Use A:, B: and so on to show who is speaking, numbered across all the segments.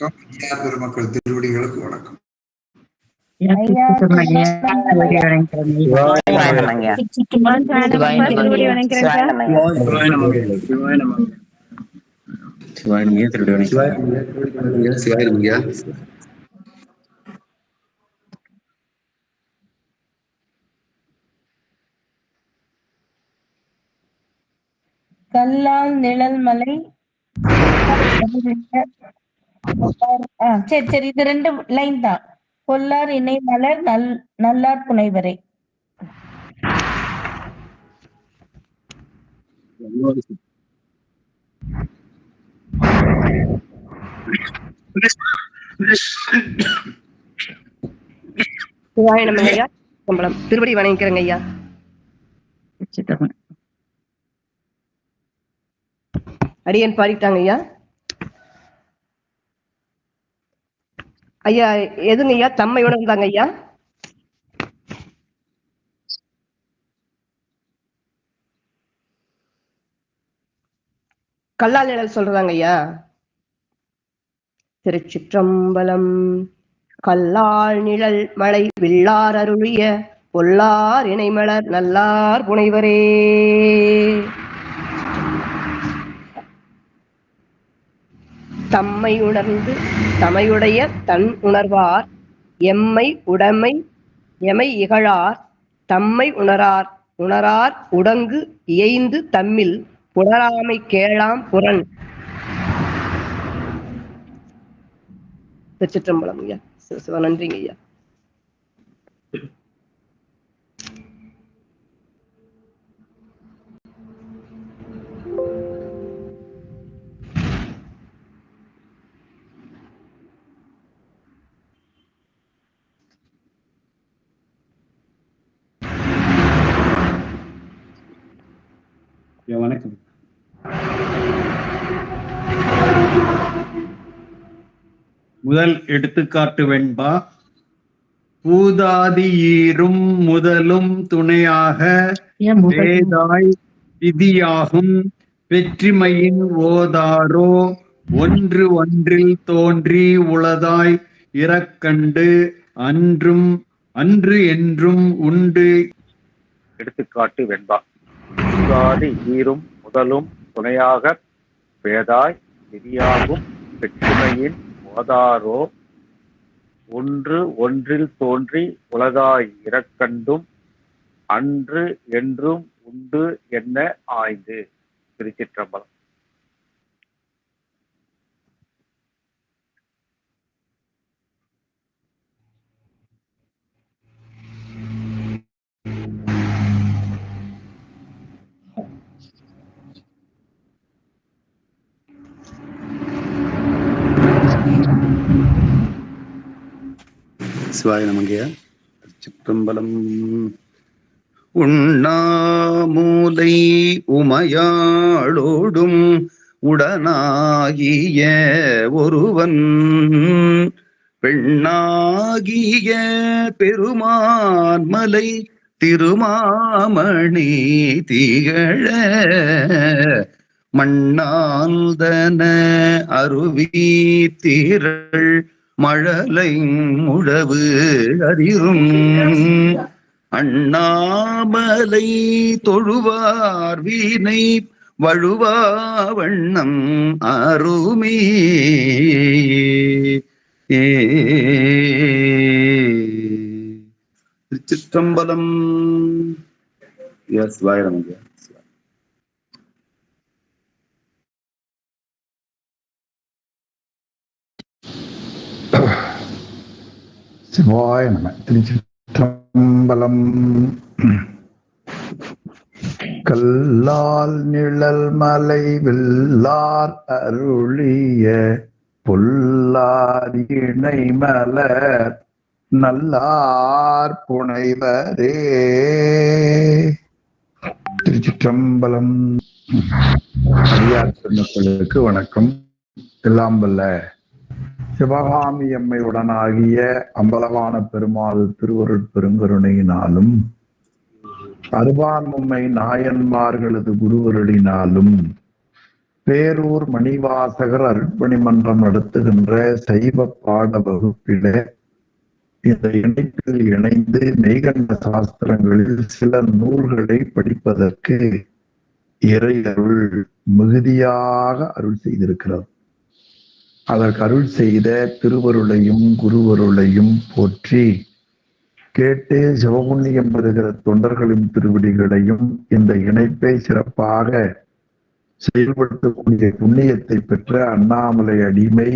A: வணக்கம். பெருமக்கள் திருவடிகளுக்கு வணக்கம்.
B: கல்லால் நிழல் மலை. சரி சரி. இது ரெண்டு லைன் தான். பொல்லார் இணை மலர் நல் நல்லார் புனைவரை.
C: திருவடி வணங்கிக்கிறேங்க ஐயா. அடியன் பாடிட்டாங்க ஐயா. ஐயா எதுங்க ஐயா? தம்மை இருந்தாங்க ஐயா? கல்லால் நிழல் சொல்றாங்க ஐயா. திருச்சிற்றம்பலம் கல்லால் நிழல் மழை வில்லார் அருளிய பொல்லார் இணைமலர் நல்லார் புனைவரே. தம்மை உணர்ந்து தமையுடைய தன் உணர்வார். எம்மை உடைமை எமை இகழார். தம்மை உணரார் உணரார் உடங்கு இயைந்து தம்மில் புணராமை கேளாம் புறன் திருச்சிற்றம்பலம் ஐயா. சிவ சிவ நன்றிங்க ஐயா
D: ஐயா, வணக்கம் முதல் எடுத்துக்காட்டு வெண்பா. பூதாதி ஈரும் முதலும் துணையாக வேதாய் விதியாகும். வெற்றிமையின் ஓதாரோ ஒன்று ஒன்றில் தோன்றி உளதாய் இறக்கண்டு அன்றும் அன்று என்றும் உண்டு.
E: எடுத்துக்காட்டு வெண்பா. உதாதி ஈரும் முதலும் துணையாக வேதாய் விதியாகும். வெற்றுமையின் வதாரோ ஒன்று ஒன்றில் தோன்றி உலகாய் இறக்கண்டும் அன்று என்றும் உண்டு என்ன ஆய்ந்து? திருச்சிற்றம்பலம்.
A: சிவாய நமங்கய்யா திருச்சிற்றம்பலம். உண்ணாமூலை உமையாளோடும் உடனாகிய ஒருவன். பெண்ணாகிய பெருமான்மலை திருமாமணி திகழ. மண்ணாந்தன அருவி திரள் மழலை முழவு அறியும். அண்ணாமலை தொழுவார் வீணை வழுவா வண்ணம் அருமே. திருச்சிற்றம்பலம். எஸ் வாயிரம் ஐயா
F: சிவாய நம. திருச்சிற்றம்பலம். கல்லால் நிழல் மலை வில்லார் அருளிய பொல்லார் இணை மலர் நல்லார் புனைவரே. திருச்சிற்றம்பலம். அடியார் பெருமக்களுக்கு வணக்கம். எல்லாம் வல்ல. சிவகாமி அம்மையுடனாகிய அம்பலவான பெருமாள் திருவருட் பெருங்கருணையினாலும் அருபான்மும்மை நாயன்மார்களது குருவருளினாலும் பேரூர் மணிவாசகர் அருட்பணி மன்றம் நடத்துகின்ற சைவ பாட வகுப்பில இந்த இணைப்பில் இணைந்து மெய்கண்ட சாஸ்திரங்களில் சில நூல்களை படிப்பதற்கு இறை அருள் மிகுதியாக அருள் செய்திருக்கிறார் அதற்கு அருள் செய்த திருவருளையும் குருவருளையும் போற்றி கேட்டு சிவபுண்ணியம் பெறுகிற தொண்டர்களின் திருவிடிகளையும் இந்த இணைப்பை சிறப்பாக செயல்படுத்தக்கூடிய புண்ணியத்தை பெற்ற அண்ணாமலை அடிமை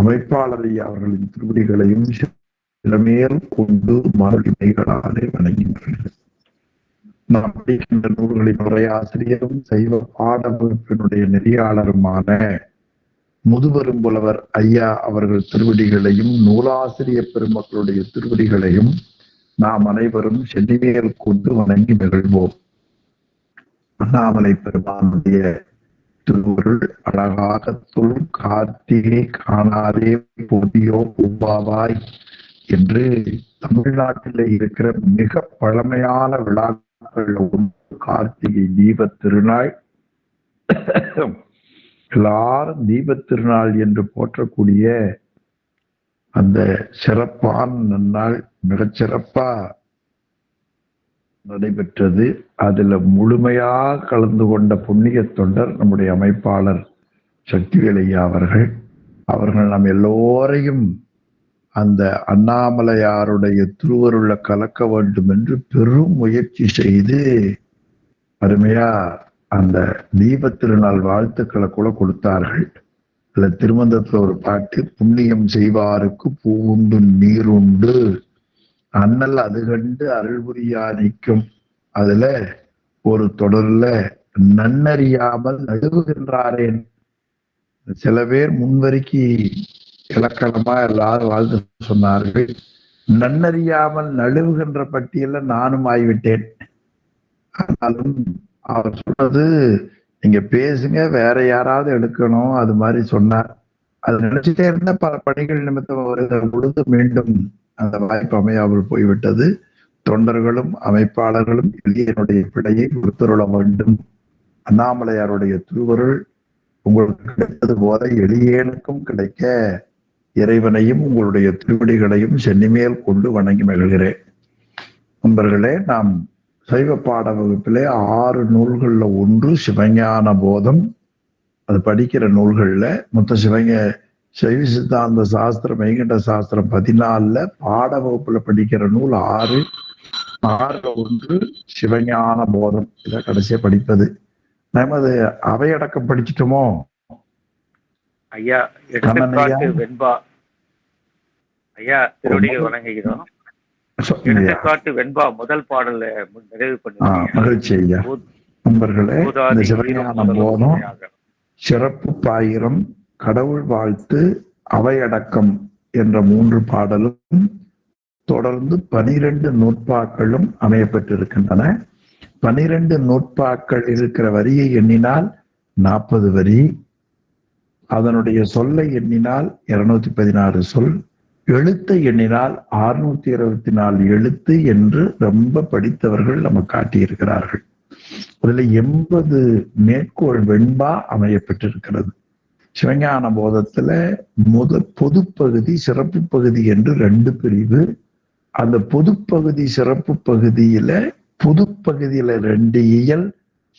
F: அமைப்பாளர் அவர்களின் திருவடிகளையும் சிலமேல் கொண்டு மறுமைகளாலே வணங்கின்றனர். நாம் படிக்கின்ற நூல்களின் உரையாசிரியரும் சைவ பாட வகுப்பினுடைய நெறியாளருமான முதுபெரும் புலவர் ஐயா அவர்கள் திருவடிகளையும் நூலாசிரிய பெருமக்களுடைய திருவடிகளையும் நாம் அனைவரும் சென்னிமேல் கொண்டு வணங்கி நிகழ்வோம் அண்ணாமலை பெருமானுடைய திருவுருள் அழகாக தொல் கார்த்திகை காணாதே போதியோ பூவாவாய் என்று தமிழ்நாட்டில் இருக்கிற மிக பழமையான விழா கார்த்திகை தீப திருநாள் எல்லாரும் தீப திருநாள் என்று போற்றக்கூடிய அந்த சிறப்பான நன்னாள் மிகச்சிறப்பா நடைபெற்றது. அதுல முழுமையாக கலந்து கொண்ட புண்ணிய தொண்டர் நம்முடைய அமைப்பாளர் சக்திவேலையா அவர்கள். அவர்கள் நாம் எல்லோரையும் அந்த அண்ணாமலையாருடைய திருவருள கலக்க வேண்டும் என்று பெரும் முயற்சி செய்து அருமையா அந்த தீப திருநாள் வாழ்த்துக்களை கூட கொடுத்தார்கள். அல்ல திருமந்தத்துல ஒரு பாட்டு புண்ணியம் செய்வாருக்கு பூவுண்டு நீருண்டு அண்ணல் அது கண்டு அருள் புரியா நிற்கும். அதுல ஒரு தொடர்ல நன்னறியாமல் நழுவுகின்றாரேன். சில பேர் முன்வரிக்கு இலக்கணமா எல்லாரும் வாழ்த்து சொன்னார்கள். நன்னறியாமல் நழுவுகின்ற பட்டியல நானும் ஆய்விட்டேன். ஆனாலும் அவர் சொன்னது நீங்க பேசுங்க வேற யாராவது எடுக்கணும் அது மாதிரி சொன்னார். அது நினைச்சிட்டே இருந்த பல பணிகள் நிமித்தம் அவர் பொழுது மீண்டும் அந்த வாய்ப்பு அமையாமல் போய்விட்டது. தொண்டர்களும் அமைப்பாளர்களும் எளியனுடைய பிழையை பொறுத்தருள வேண்டும். அண்ணாமலையாருடைய திருவருள் உங்களுக்கு கிடைத்தது போல எளியனுக்கும் கிடைக்க இறைவனையும் உங்களுடைய திருவடிகளையும் சென்னிமேல் கொண்டு வணங்கி மகிழ்கிறேன். நண்பர்களே நாம் சைவ பாட வகுப்பிலே ஆறு நூல்களில் ஒன்று சிவஞான போதம். அது படிக்கிற நூல்களில் மொத்த சிவங்க சைவ சித்தாந்த சாஸ்திரம் மெய்கண்ட சாஸ்திரம் பதினாலில் பாட வகுப்பில் படிக்கிற நூல் ஆறு ஆறு ஒன்று சிவஞான போதம். இதை கடைசியாக படிப்பது. நமது அவையடக்கம் படிச்சிட்டோமோ?
E: ஐயா எடுத்துக்காட்டு வெண்பா. ஐயா திருவடிகள் வணங்குகிறோம். எடுத்துக்காட்டு வெண்பா முதல் பாடல்ல நிறைவு துணையாக.
F: சிறப்பு பாயிரம் கடவுள் வாழ்த்து அவையடக்கம் என்ற மூன்று பாடலும் தொடர்ந்து பனிரெண்டு நூற்பாக்களும் அமையப்பட்டிருக்கின்றன பனிரெண்டு நூற்பாக்கள் இருக்கிற வரியை எண்ணினால் நாற்பது வரி. அதனுடைய சொல்லை எண்ணினால் இருநூத்தி பதினாறு சொல் எழுத்தை எண்ணினால் அறுநூத்தி இருபத்தி நாலு எழுத்து என்று ரொம்ப படித்தவர்கள் நமக்கு காட்டியிருக்கிறார்கள். அதுல எண்பது மேற்கோள் வெண்பா அமையப்பட்டிருக்கிறது சிவஞான போதத்துல முத பொதுப்பகுதி சிறப்பு பகுதி என்று ரெண்டு பிரிவு. அந்த பொதுப்பகுதி சிறப்பு பகுதியில பொதுப்பகுதியில ரெண்டு இயல்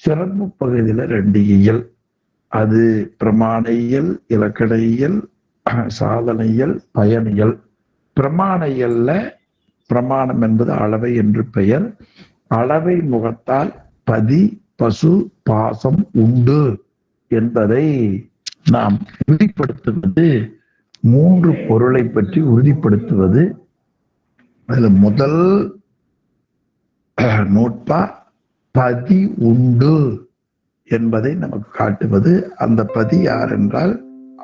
F: சிறப்பு பகுதியில ரெண்டு இயல். அது பிரமாணையல் இயல் சாதனையல் பயனியல் பிரமாணையல்ல பிரமாணம் என்பது அளவை என்று பெயர். அளவை முகத்தால் பதி பசு பாசம் உண்டு என்பதை நாம் உறுதிப்படுத்துவது மூன்று பொருளை பற்றி உறுதிப்படுத்துவது. அதுல முதல் நோட்பா பதி உண்டு. என்பதை நமக்கு காட்டுவது அந்த பதி யார் என்றால்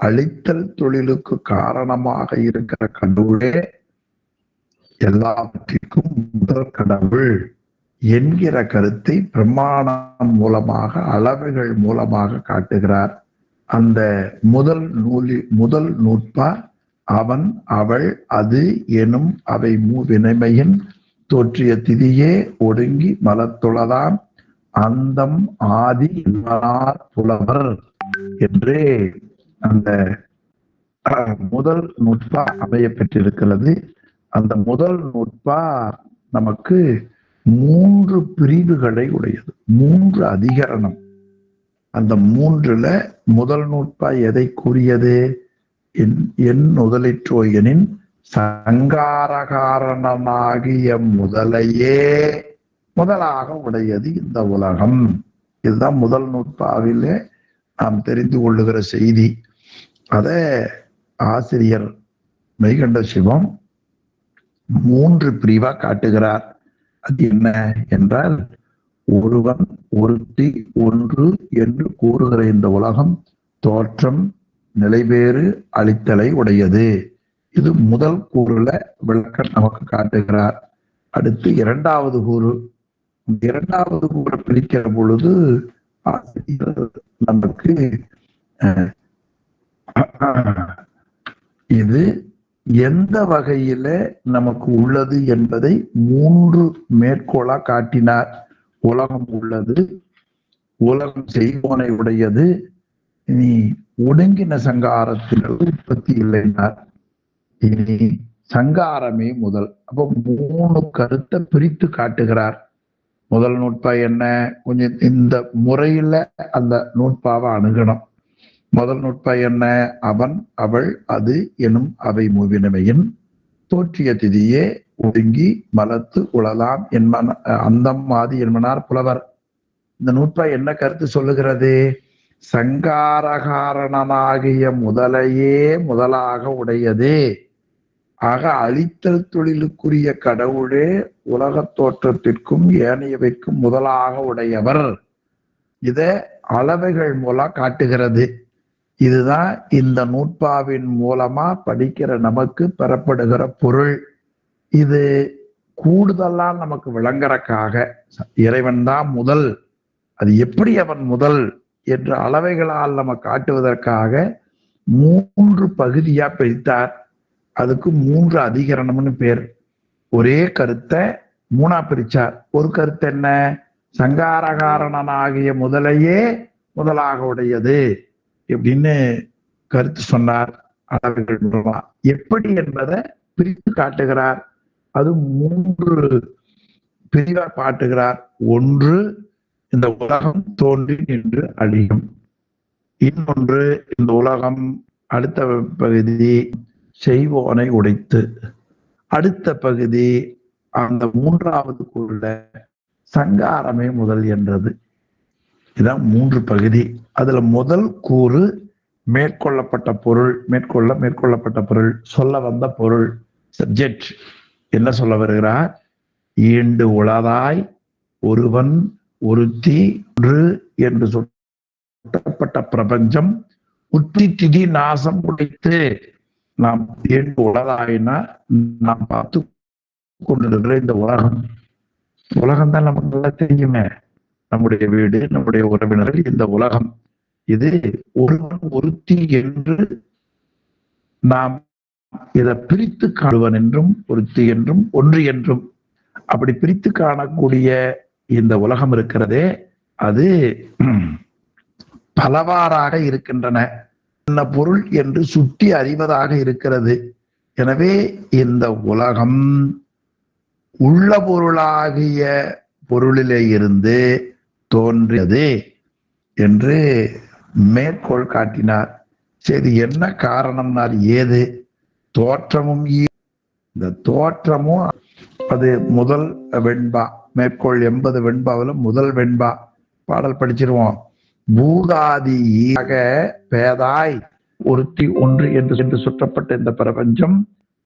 F: அழித்தல் தொழிலுக்கு காரணமாக இருக்கிற கடவுளே. எல்லாவற்றிற்கும் முதல் கடவுள் என்கிற கருத்தை பிரமாணம் மூலமாக அளவுகள் மூலமாக காட்டுகிறார். அந்த முதல் நூலி முதல் நூற்பா அவன் அவள் அது எனும் அவை மூவினைமையின் தோற்றிய திதியே ஒடுங்கி மலத்துளதான் அந்தம் ஆதி புலவர் என்று அந்த முதல் நுட்பா அமைய பெற்றிருக்கிறது. அந்த முதல் நுட்பா நமக்கு மூன்று பிரிவுகளை உடையது. மூன்று அதிகரணம். அந்த மூன்றுல முதல் நூற்பா எதை கூறியது? என் என் முதலிற்றோயனின் சங்காரகாரணனாகிய முதலையே முதலாக உடையது இந்த உலகம். இதுதான் முதல் நூற்பாவிலே நாம் தெரிந்து கொள்ளுகிற செய்தி. அதை ஆசிரியர் மெய்கண்ட சிவம் மூன்று பிரிவா காட்டுகிறார். அது என்ன என்றால் ஒருவன் ஒருத்தி ஒன்று என்று கூறுகிற இந்த உலகம் தோற்றம் நிலைபேறு அளித்தலை உடையது. இது முதல் கூறுல விளக்கம் நமக்கு காட்டுகிறார். அடுத்து இரண்டாவது கூறு இரண்டாவது கூட பிரிக்கிற பொழுது ஆசிரியர் நமக்கு இது எந்த வகையில நமக்கு உள்ளது என்பதை மூன்று மேற்கோளா காட்டினார். உலகம் உள்ளது உலகம் செய்வோனை உடையது இனி ஒடுங்கின சங்காரத்தில் உற்பத்தி இல்லைனார். இனி சங்காரமே முதல். அப்போ மூணு கருத்தை பிரித்து காட்டுகிறார். முதல் நூற்பா என்ன? கொஞ்சம் இந்த முறையில அந்த நூற்பாவை அணுகணும். முதல் நுட்பா என்ன? அவன் அவள் அது எனும் அவை மூவினமையின் தோற்றிய திதியே ஒடுங்கி மலத்து உழலாம் என்பன அந்தம் ஆதி என்பனார் புலவர். இந்த நூற்பா என்ன கருத்து சொல்லுகிறது? சங்காரகாரணமாகிய முதலையே முதலாக உடையதே. ஆக அழித்தல் தொழிலுக்குரிய கடவுளே உலகத் தோற்றத்திற்கும் ஏனையவைக்கும் முதலாக உடையவர். இத அளவைகள் மூலம் காட்டுகிறது. இதுதான் இந்த நூற்பாவின் மூலமா படிக்கிற நமக்கு பெறப்படுகிற பொருள். இது கூடுதலா நமக்கு விளங்குறக்காக இறைவன் தான் முதல். அது எப்படி அவன் முதல் என்ற அளவைகளால் நம்ம காட்டுவதற்காக மூன்று பகுதியா பிரித்தார். அதுக்கு மூன்று அதிகரணம்னு பேர். ஒரே கருத்தை மூணா பிரிச்சார். ஒரு கருத்து என்ன? சங்காரகாரணனாகிய முதலையே முதலாக உடையது எப்படின்னு கருத்து சொன்னார் அளவுகள் எப்படி என்பதை பிரித்து காட்டுகிறார். அது மூன்று பிரிவா பாட்டுகிறார் ஒன்று இந்த உலகம் தோன்றி நின்று அழியும். இன்னொன்று இந்த உலகம் அடுத்த பகுதி செய்வோனை உடைத்து. அடுத்த பகுதி அந்த மூன்றாவது குரல சங்காரமே முதல் என்றது. இதான் மூன்று பகுதி. அதுல முதல் கூறு மேற்கொள்ளப்பட்ட பொருள் மேற்கொள்ள மேற்கொள்ளப்பட்ட பொருள் சொல்ல வந்த பொருள் சப்ஜெக்ட் என்ன சொல்ல வருகிறார்? ஈண்டு உளதாய் ஒருவன் ஒருத்தி ஒன்று என்று சொல்லப்பட்ட பிரபஞ்சம் உத்தி திதி நாசம் உடைத்து நாம் தேடி உலகாயினா நாம் பார்த்து கொண்டிருக்கிற இந்த உலகம். உலகம் தான் நமக்கு நல்லா தெரியுமே. நம்முடைய வீடு நம்முடைய உறவினர்கள் இந்த உலகம். இது ஒருவன் ஒருத்தி என்று நாம் இதை பிரித்து காணுவன் என்றும் ஒருத்தி என்றும் ஒன்று என்றும். அப்படி பிரித்து காணக்கூடிய இந்த உலகம் இருக்கிறதே அது பலவாறாக இருக்கின்றன. என்ன பொருள் என்று சுட்டி அறிவதாக இருக்கிறது. எனவே இந்த உலகம் உள்ள பொருளாகிய பொருளிலே இருந்து தோன்றியது என்று மேற்கோள் காட்டினார். சரி என்ன காரணம்னார் ஏது? தோற்றமும் இந்த தோற்றமும் அது முதல் வெண்பா. மேற்கோள் எண்பது வெண்பாவில் முதல் வெண்பா. பாடல் படிச்சிருவோம். பூதாதியாக பேதாய் ஒருத்தி ஒன்று என்று சென்று சுற்றப்பட்ட இந்த பிரபஞ்சம்